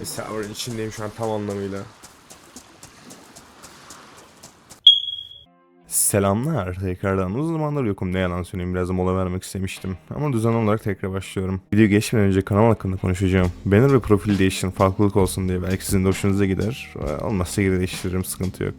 Bir server'ın içindeyim şu an tam anlamıyla. Selamlar. Tekrardan uzun zamandır yokum ne yalan söyleyeyim biraz mola vermek istemiştim. Ama düzenli olarak tekrar başlıyorum. Video geçmeden önce kanal hakkında konuşacağım. Banner ve profil değiştirin farklılık olsun diye belki sizin de hoşunuza gider. Olmazsa geri değiştiririm sıkıntı yok.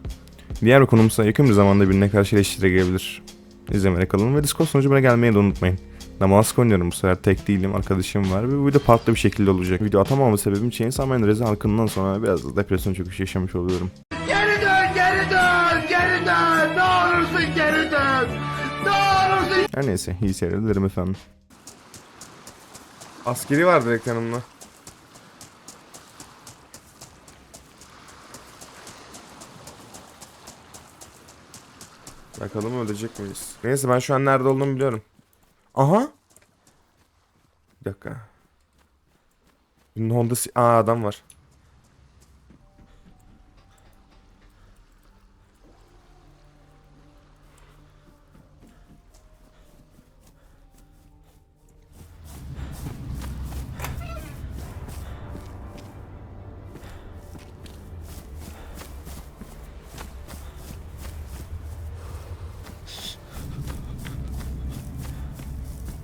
Diğer bir konumsa yakın bir zamanda birine karşı eleştiri gelebilir. İzlemede kalın ve Discord sunucuma gelmeyi de unutmayın. Damask oynuyorum bu sefer tek değilim arkadaşım var ve bu video farklı bir şekilde olacak. Video atamamın sebebim Chainsaw Man Reza halkından sonra biraz da depresyon çöküşü yaşamış oluyorum. Geri dön, geri dön, geri dön. Ne olursun geri dön. Ne olursun Her neyse iyi seyirler dilerim efendim. Askeri var direkt yanımda. Bakalım ölecek miyiz? Neyse ben şu an nerede olduğumu biliyorum. Aha. Bir dakika. Bir Honda Aa adam var.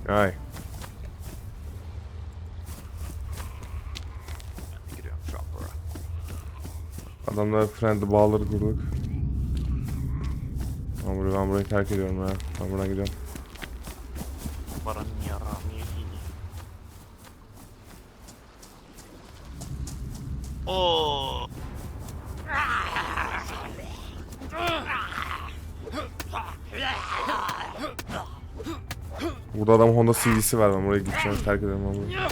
Ay. Adamlar friendly bağları kurduk. Ben burayı, ben burayı terk ediyorum ha. Ben buradan gidiyorum. Burada adam Honda CV'si var ben buraya gideceğim terk ediyorum ben burayı.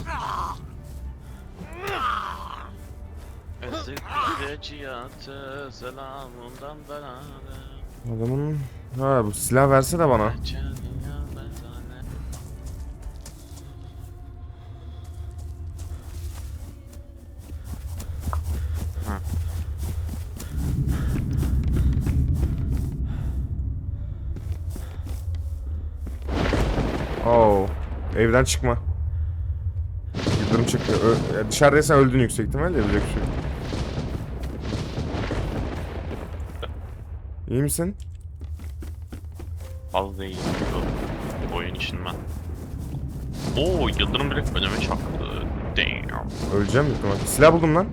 Adamın... Ha bu silah verse de bana. Evden çıkma. Yıldırım çıktı. Ö- ya dışarıdaysan öldün yüksek ihtimalle yapacak bir şey yok. İyi misin? Fazla iyi bu oyun için ben. Oo yıldırım direkt önüme çaktı. Damn. Öleceğim büyük ihtimalle. Silah buldum lan.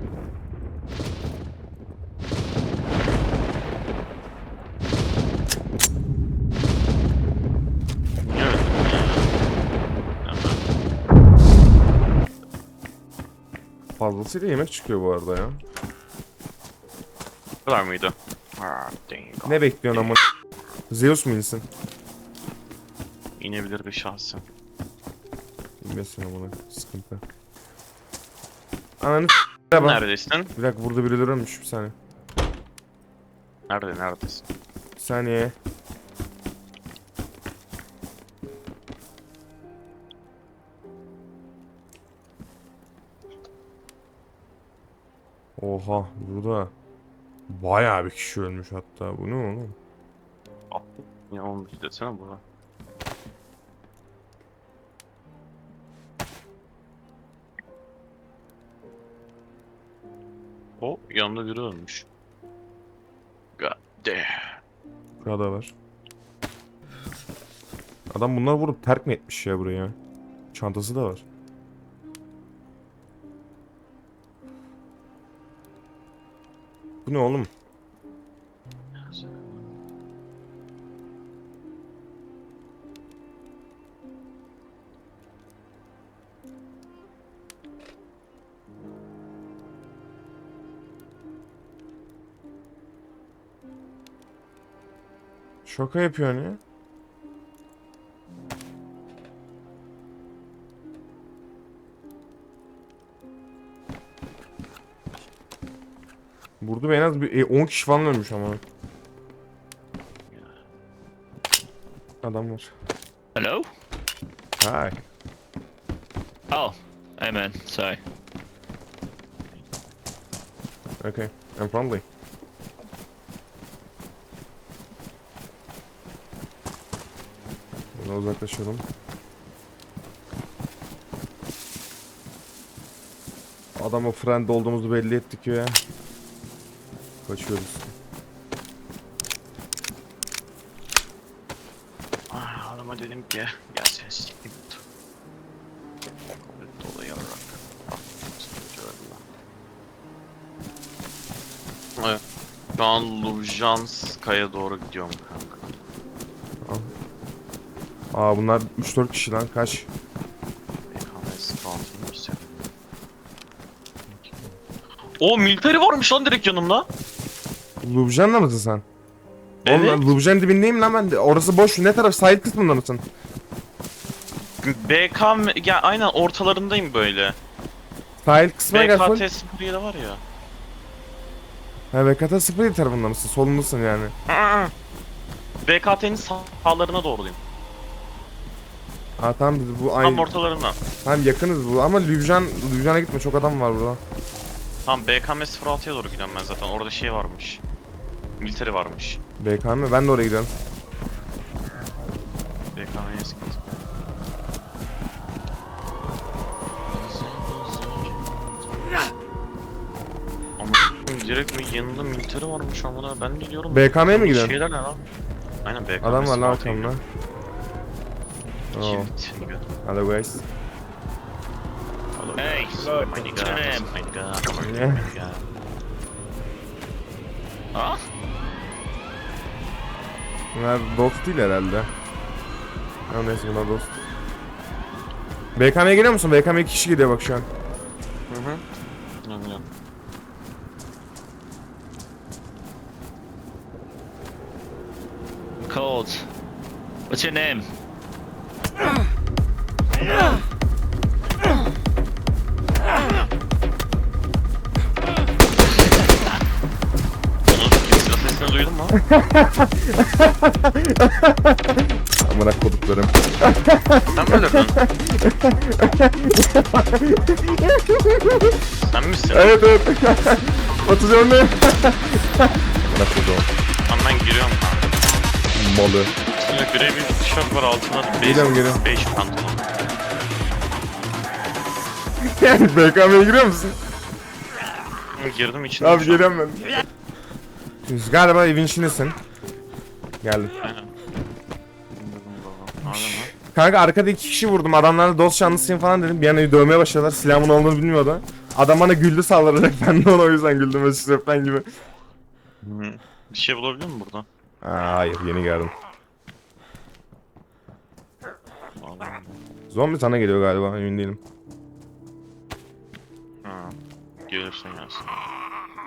Fazlasıyla yemek çıkıyor bu arada ya. Bu kadar mıydı? Ah. Ne bekliyorsun ama? Zeus mu insin? İnebilir bir şahsın. İnmesin amına. Sıkıntı. Ananı s*** bak. Neredesin? Bir dakika burada birileri ölmüş bir saniye. Nerede neredesin? Bir saniye. Oha burada bayağı bir kişi ölmüş hatta. Bu ne oğlum? Ah, ne olmuş desene bura. O yanında biri ölmüş. God damn. Burada var. Adam bunları vurup terk mi etmiş ya buraya? Çantası da var. Ne oğlum? Şaka yapıyorsun ya. Burada en az bir e, 10 kişi falan ölmüş ama. Adam var. Hello? Hi. Oh, hey man, sorry. Okay. I'm friendly. Buna uzaklaşalım. Adama friend olduğumuzu belli ettik ya. Kaçıyoruz. Ah, adama dedim ki gel sen siktir git. Dolayı yarak. Evet. Şu an Lubjanska'ya doğru gidiyorum kanka. Aa bunlar 3-4 kişi lan kaç. O military varmış lan direkt yanımda. Lubjan'da mısın sen? Evet. Oğlum Lubjan dibindeyim lan ben de. Orası boş. Ne taraf? Sahil kısmında mısın? BKM ya aynen ortalarındayım böyle. Sahil kısmına gel. full. BKT 07 var ya. Ha BKT 07 tarafında mısın? Solundasın yani. BKT'nin sağlarına doğruyum. Ha tamam biz bu Tam aynı. ortalarına. Tamam yakınız bu ama Lubjan Lubjan'a gitme çok adam var burada. Tam BKM 06'ya doğru gidiyorum ben zaten. Orada şey varmış. Military varmış. BKM ben de oraya gidiyorum. BKM'ye sıkıntı. Ama direkt mi yanında military varmış amına ben de diyorum. BKM'ye mi gidiyorsun? Şeyler ne lan? Aynen BKM Adam var lan 06'ya arkamda. gibi. Hello guys. Hello, Hey, guys. hello, My nigga, my nigga, my nigga. Huh? Bunlar dost değil herhalde. Ha neyse bunlar dost. BKM'ye geliyor musun? BKM 2 kişi gidiyor bak şu an. Hı hı. Cold. What's your name? Sesini duydun mu? Amına koduklarım. Sen mi öldürdün? Sen misin? Evet evet. Atacağım ne? Amına kodum. Tamam ben giriyorum kanka. Malı. Üstünde grey bir tişört var altına da Geliyorum, base, geliyorum. beige pantolon. BKM'ye giriyor musun? Girdim içine. Abi an. geliyorum ben. Siz galiba evin içindesin. Geldim. Kanka arkada iki kişi vurdum. Adamlarla dost şanlısıyım falan dedim. Bir an dövmeye başladılar. Silahımın olduğunu bilmiyordu. Adam bana güldü sallayarak. Ben de ona o yüzden güldüm. Öpten gibi. Bir şey bulabilir mi burada? Aa, hayır yeni geldim. Vallahi. Zombi sana geliyor galiba emin değilim. Ha. Gelirsen gelsin.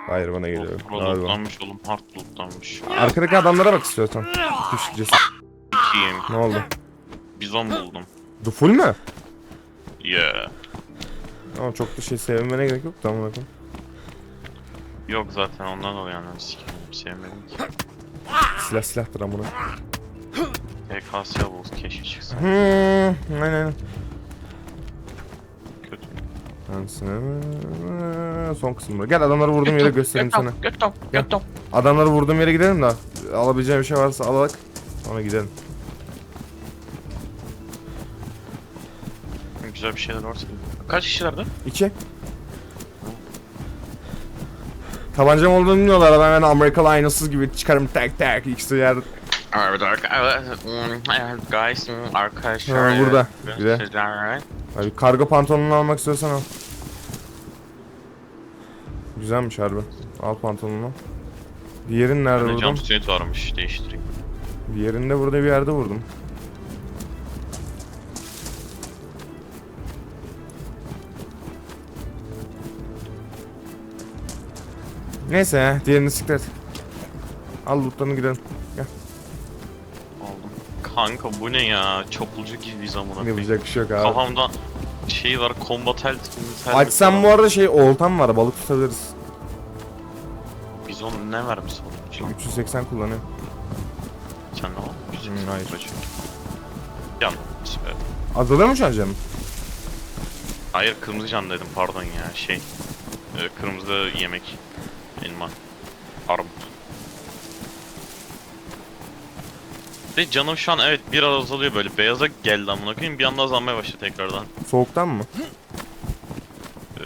Hayır bana geliyor. Galiba. lootlanmış oğlum. Hard lootlanmış. Arkadaki adamlara bak istiyorsan. Düşeceğiz. Kim? Ne oldu? Bizon buldum. Du full mü? Yeah. Ama çok da şey sevmene gerek yok tamam bakın. Yok zaten ondan dolayı anlamı sikerim. Sevmedim ki. Silah silahtır amına. TKS bul keşke çıksın. Hmm, aynen aynen. Ansına- Son kısmı. Gel adamları vurduğum yere göstereyim sana. Gel. Götüm. Adamları vurduğum yere gidelim de alabileceğim bir şey varsa alarak sonra gidelim. Güzel bir şeyler varsa. Kaç kişilerdi? İki. Tabancam olduğunu bilmiyorlar adam yani Amerikalı aynasız gibi çıkarım tak tak ikisi yer. Evet guys arkadaşlar. Ha, burada. Bir de. Sizler Abi kargo pantolonunu almak istiyorsan al. Güzelmiş harbi. Al pantolonunu. Diğerin nerede Bende vurdum? jumpsuit varmış değiştireyim. Diğerinde burada bir yerde vurdum. Neyse ya, diğerini siklet. Al lootlarını gidelim. Aldım. Kanka bu ne ya? Çapulcu gibiyiz amına koyayım. Yapacak bir şey yok abi. Kafamda şey var combat health. Açsam bu arada şey oltam var balık tutabiliriz. Biz onu ne vermiş oğlum? 380 kullanıyor. Sen ne? Güzel. Hmm, hayır. Yan. Azalıyor mu şu an canım? Hayır kırmızı can dedim pardon ya şey. e, Kırmızı yemek. Elma. Armut. Ve canım şu an evet bir ara azalıyor böyle. Beyaza geldi amına koyayım bir anda azalmaya başladı tekrardan. Soğuktan mı? Ee,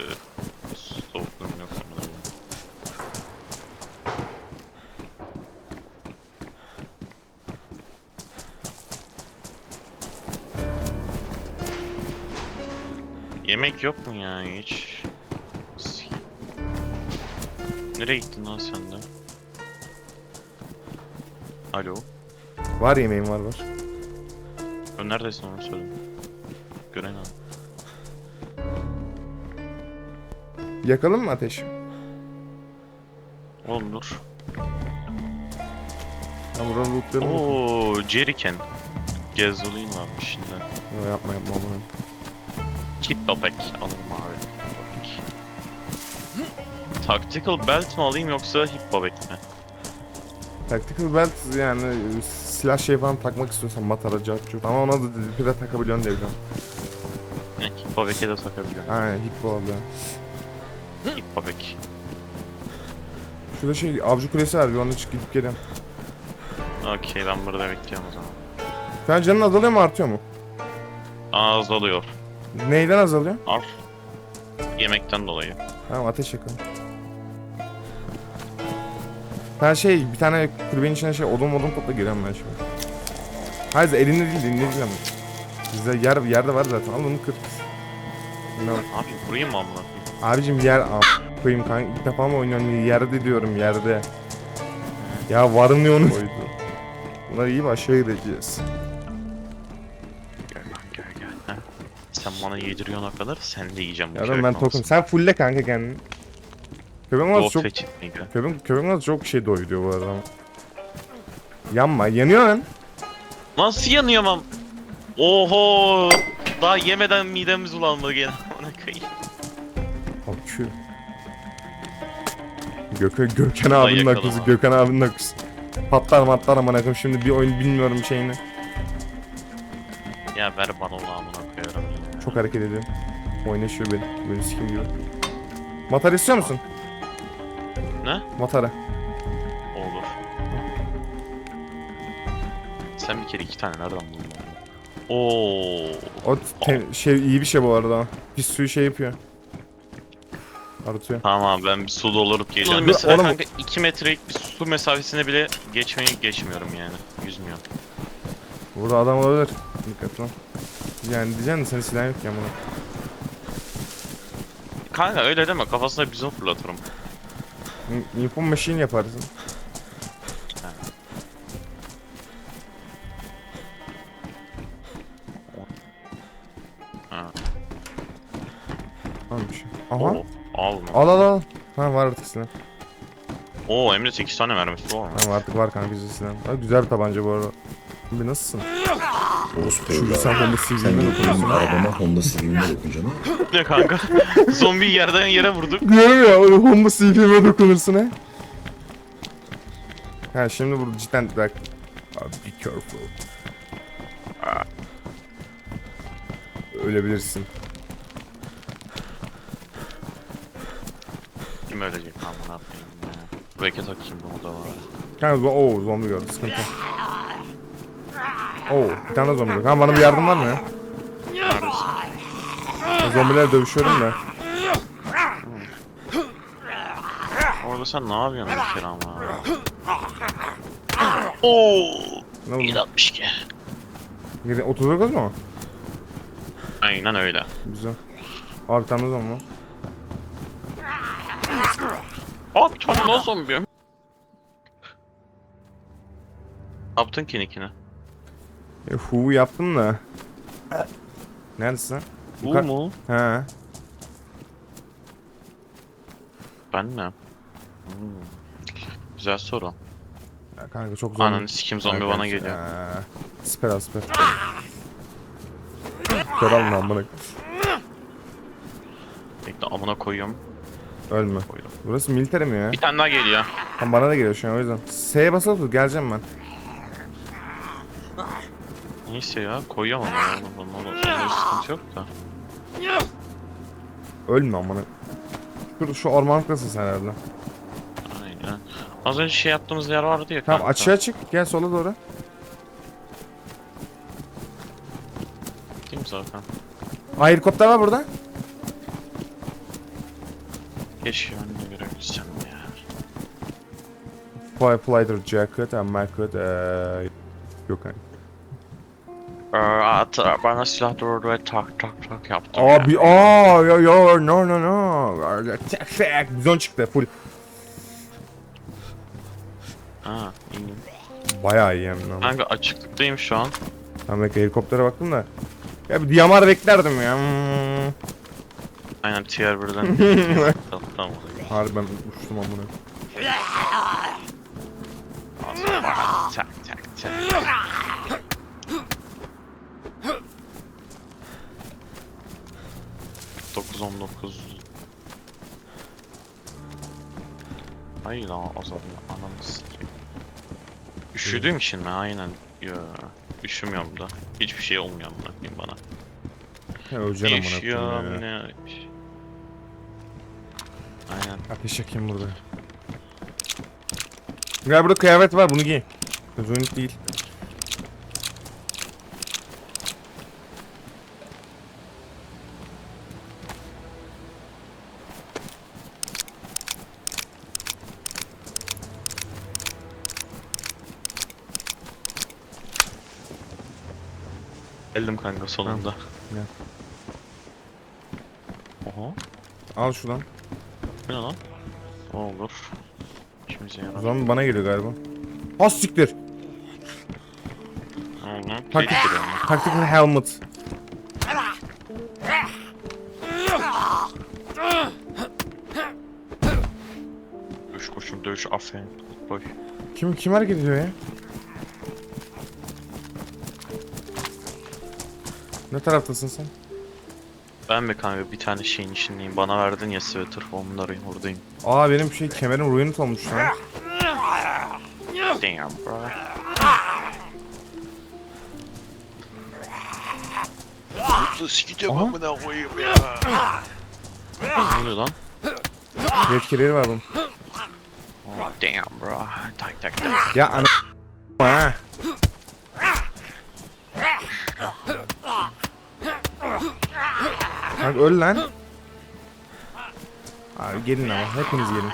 Yemek yok mu ya hiç? Nereye gittin lan sen de? Alo? Var yemeğim var var. Ö, Neredesin onu söyle. Gören al. Yakalım mı ateş? Olur. Ya buranın lootlarını Oo, Jerryken. Gasoline varmış şimdi. Yo, yapma yapma bunu. Kit bebek alalım abi. Tactical belt mi alayım yoksa hip bebek mi? Tactical belt yani silah şey falan takmak istiyorsan matara, cartçu. Ama ona da de takabiliyorsun diye biliyorum. Ne, hip bebek'e de takabiliyorum. Aynen hippo abi. Hip bebek. Şurada şey avcı kulesi var bir onu çık gidip geliyorum. Okey ben burada bekliyorum o zaman. Sen canın azalıyor mu artıyor mu? Azalıyor. Neyden azalıyor? Al. Yemekten dolayı. Tamam ateş yakalım. Ben şey bir tane kulübenin içine şey odun odun topla geliyorum ben şimdi. Hayır elinde değil elinde değil ama. Bizde yer yerde var zaten al onu kır. Var? Abi vurayım mı amına? Abicim yer am koyayım kanka ilk defa mı oynuyorum yerde diyorum yerde. Ya varım diye onu koydu. Bunlar iyi mi aşağı gideceğiz. Gel lan gel gel. Heh. Sen bana yediriyorsun o kadar sen de yiyeceğim. bu Ya ben maması. tokum. Sen fulle kanka kendini. Köpek Gold çok miydi? köpek köpek çok şey doyuruyor bu arada. Yanma yanıyor lan. Nasıl yanıyorum am? Oho! Daha yemeden midemiz bulandı gene. Amına koyayım. Akü. Gökö Gökhan abinin akısı, Gökhan abinin akısı. Patlar matlar aman akım şimdi bir oyun bilmiyorum şeyini. Ya ver bana onu amına koyarım. ya. Çok hareket ediyor. Oynaşıyor beni. Böyle sikim gibi. Matar istiyor musun? Ne? Matara. Olur. Sen bir kere iki tane nereden buldun? Oo. O şey iyi bir şey bu arada. Pis suyu şey yapıyor. Arıtıyor. Tamam ben bir su doldurup geleceğim. Dur, Mesela oğlum- kanka 2 metrelik bir su mesafesine bile geçmeyi geçmiyorum yani. Yüzmüyorum. Burada adam olabilir. Dikkat lan. Yani diyeceksin de senin silahın yok ya bunu. Kanka öyle deme kafasına bizon fırlatırım. Info machine yaparsın. Aha. Oo, al? Al al al. Ha var artık silah. Oo Emre 8 tane mermisi var mı? Tamam artık var kanka bizde silah. Ha, güzel tabanca bu arada. Abi nasılsın? Orospu Şu sen. Honda Civic'ine dokunuyorsun. arabama Honda Civic'ime dokunacaksın ha? ne kanka? Zombiyi yerden yere vurduk. Diyorum ya o Honda Civic'ime dokunursun ha. Ha şimdi burada cidden bak. Abi be careful. Aa. Ölebilirsin. Kim ölecek ne yapayım ya. Reket atayım bu da var. Kanka bu ooo zombi gördü sıkıntı. Oo bir tane zombi. Kanka bana bir yardım var mı ya? Ben Zombilerle dövüşüyorum da. Orada sen ne yapıyorsun bir kere ama? Oo. Ne oldu? 762. Yedi- 39 mu? Aynen öyle. Güzel. Abi tane zombi. Abi tam ne zombi? Ne yaptın ki nickini? E, hu yaptım da. Neredesin? Bu mu? He. Ben mi? Hmm. Güzel soru. Ya kanka çok zombi. Ananı sikim zombi bana geliyor. eee, Siper al siper. Kör alma amına. Bekle amına koyuyorum. Ölme. Koydum. Burası militer mi ya? Bir tane daha geliyor. Tam bana da geliyor şu an o yüzden. S'ye basılı tut geleceğim ben. Neyse ya koyuyorum ama ya. Bir sıkıntı yok da. Ölme amına. Şu, şu ormanlıktasın sen herhalde. Aynen. Az önce şey yaptığımız yer vardı ya Tamam kanka. açığa çık. Gel sola doğru. Mi zaten? Aa helikopter var burada. Keşke de görebilsem ya. Fly fighter jacket and market. Eee... Yok hani. Ee, at, bana silah doğru ve tak tak tak yaptım. Abi aa ya ya no no no. Tek tek bizon çıktı full. Ha, iyiyim. Bayağı iyi hem lan. Kanka açıklıktayım şu an. Ben belki helikoptere baktım da. Ya bir diyamar beklerdim ya. Hmm. Aynen tier 1'den. tamam tamam. Harbi ben uçtum amına. Tak tak tak. Dokuz on dokuz. Hayır lan zaman ananı sikeyim. Üşüdüğüm için mi? Aynen. Yo, üşümüyorum da. Hiçbir şey olmuyor amına bana. Ya öleceksin amına Yaşıyorum koyayım ya. ne? Aynen. Ateş yakayım burada. Ya burada kıyafet var bunu giy. Zonik değil. Geldim kanka sonunda. Gel. Oha. Al şuradan. Bu ne lan? O olur. İşimize O yarar. zaman bana geliyor galiba. Az siktir. Aynen. Taktik- ama. Tactical helmet. Dövüş koşun dövüş aferin. Boy. Kim kim hareket ediyor ya? Ne taraftasın sen? Ben mi kanka bir tane şeyin içindeyim. Bana verdin ya sweater. Onların oradayım. Aa benim şey kemerim ruined olmuş lan. Damn bro. Mutlu sikeceğim Aha. amına koyayım ya. Ne oluyor lan? Yetkileri var bunun. Oh, damn bro. Tak tak tak. Ya ana Kanka öl lan. Abi gelin ama hepiniz gelin.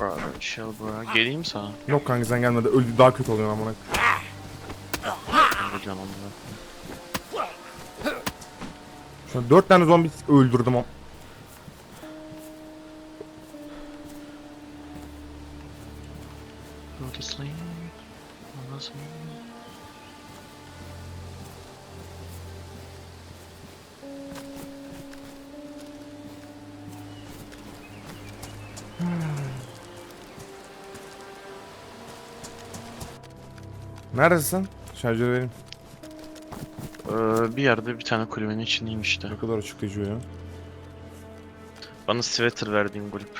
Bro chill bro. Geleyim sana. Yok kanka sen gelmedi öldü daha kötü oluyor amına. Ya. Şu an 4 tane zombi öldürdüm Neredesin? Şarjör vereyim. Ee, bir yerde bir tane kulübenin içindeyim işte. Ne kadar açıklayıcı ya. Bana sweater verdiğin kulüp.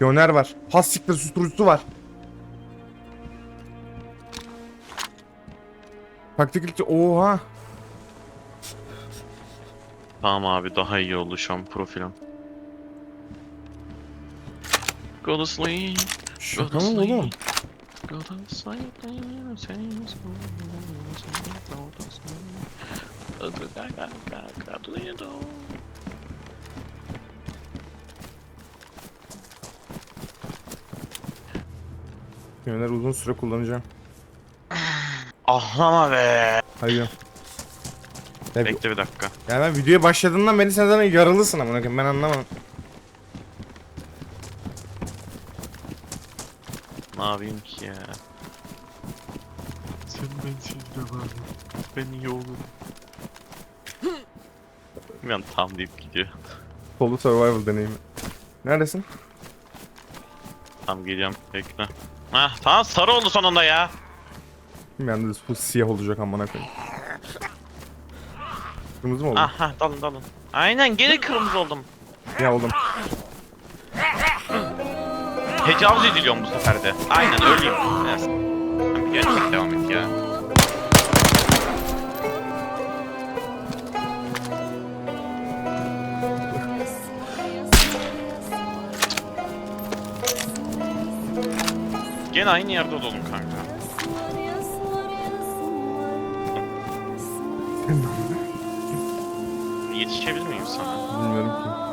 Yoner var. Has siktir susturucusu var. Taktikli oha. Tamam abi daha iyi oldu şu an profilim. Go to sleep. Go to mı sleep. oğlum? Go to sleep. Go to sleep. Yoner uzun süre kullanacağım. Ahlama be. Hayır. Ya, Bekle bir dakika. ya ben videoya başladığından beri sen zaten yaralısın amına koyayım ben anlamadım. Ne yapayım ki ya? Sen bensiz de var. Ben iyi olurum. An tam deyip gidiyor. Solo survival deneyimi. Neredesin? Tam geliyorum. Bekle. Hah tamam sarı oldu sonunda ya. Anda bu siyah olacak amına koyayım. Kırmızı mı oldu? Aha dalın dalın. Aynen geri kırmızı oldum. Siyah oldum. Tecavüz ediliyorum bu sefer de. Aynen. Tamam, Gerçek devam et ya. Gene aynı yerde olalım kanka. Yetişebilir miyim sana? Bilmiyorum ki.